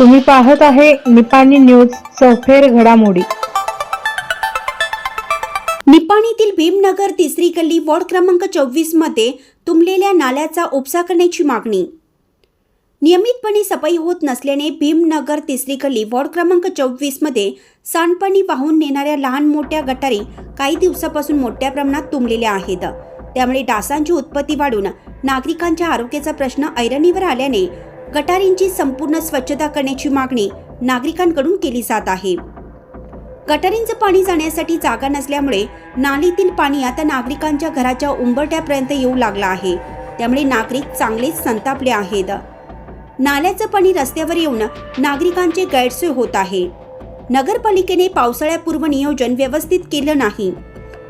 तुम्ही पाहत आहे निपाणी न्यूज सफेर घडामोडी. निपाणीतील भीमनगर तिसरी गल्ली वॉर्ड क्रमांक चोवीसमध्ये तुंबलेल्या नाल्याचा उपसा करण्याची मागणी. नियमितपणे सफाई होत नसल्याने भीमनगर तिसरी गल्ली वॉर्ड क्रमांक चोवीसमध्ये सांडपाणी वाहून नेणाऱ्या लहान मोठ्या गटारी काही दिवसापासून मोठ्या प्रमाणात तुंबलेल्या आहेत. त्यामुळे डासांची उत्पत्ती वाढून नागरिकांच्या आरोग्याचा प्रश्न ऐरणीवर आल्याने गटारींची संपूर्ण स्वच्छता करण्याची मागणी नागरिकांकडून केली जात आहे. गटारींचं पाणी जाण्यासाठी जागा नसल्यामुळे नालीतील पाणी आता नागरिकांच्या घराच्या उंबरट्यापर्यंत येऊ लागलं आहे. त्यामुळे नागरिक चांगलेच संतापले आहेत. नाल्याचं पाणी रस्त्यावर येऊन नागरिकांचे गैरसोय होत आहे. नगरपालिकेने पावसाळ्यापूर्व नियोजन व्यवस्थित केलं नाही.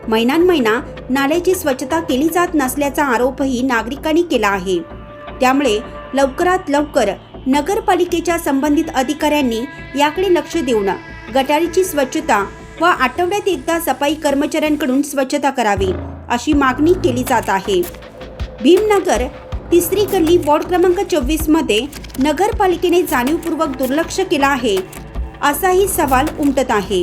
महिनान महिना नाल्याची स्वच्छता केली जात नसल्याचा आरोपही नागरिकांनी केला आहे. त्यामुळे लवकरात लवकर नगरपालिकेच्या संबंधित अधिकाऱ्यांनी याकडे लक्ष देऊन गटारीची स्वच्छता व आठवड्यात एकदा सफाई कर्मचाऱ्यांकडून स्वच्छता करावी अशी मागणी केली जात आहे. भीमनगर तिसरी गल्ली वॉर्ड क्रमांक चोवीसमध्ये नगरपालिकेने जाणीवपूर्वक दुर्लक्ष केला आहे असाही सवाल उमटत आहे.